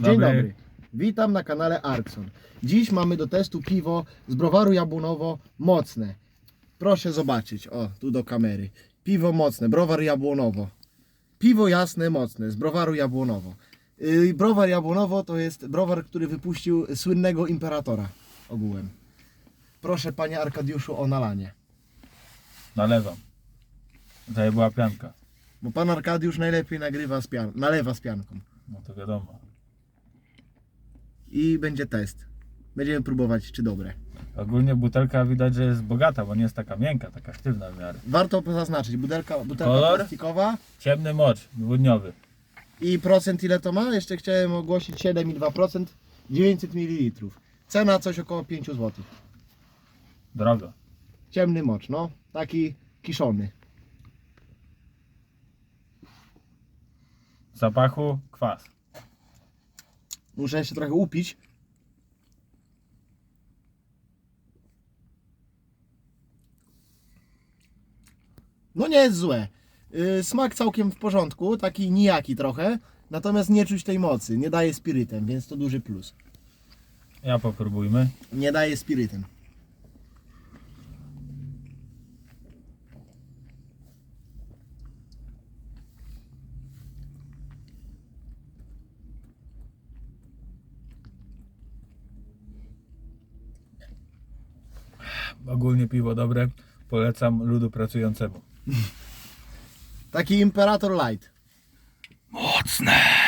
Dzień Dobry. dobry. Witam na kanale Arkson. Dziś mamy do testu piwo z browaru Jabłonowo mocne. Proszę zobaczyć, o tu do kamery. Piwo mocne, browar Jabłonowo. Piwo jasne, mocne z browaru Jabłonowo. Yy, browar Jabłonowo to jest browar, który wypuścił słynnego imperatora ogółem. Proszę panie Arkadiuszu o nalanie. Nalewam. Tutaj była pianka. Bo pan Arkadiusz najlepiej nagrywa z pian- nalewa z pianką. No to wiadomo. I będzie test. Będziemy próbować, czy dobre. Ogólnie butelka widać, że jest bogata, bo nie jest taka miękka, taka sztywna w miarę. Warto zaznaczyć, butelka, butelka Kolor? plastikowa. Ciemny mocz, dwudniowy. I procent ile to ma? Jeszcze chciałem ogłosić 7,2%, 900 ml. Cena coś około 5 zł. Drogo. Ciemny mocz, no. Taki kiszony. W zapachu kwas. Muszę jeszcze trochę upić. No nie jest złe. Yy, Smak całkiem w porządku, taki nijaki trochę. Natomiast nie czuć tej mocy, nie daje spirytem, więc to duży plus. Ja popróbujmy. Nie daje spirytem. Ogólnie piwo dobre. Polecam ludu pracującemu. Taki Imperator Light. Mocne!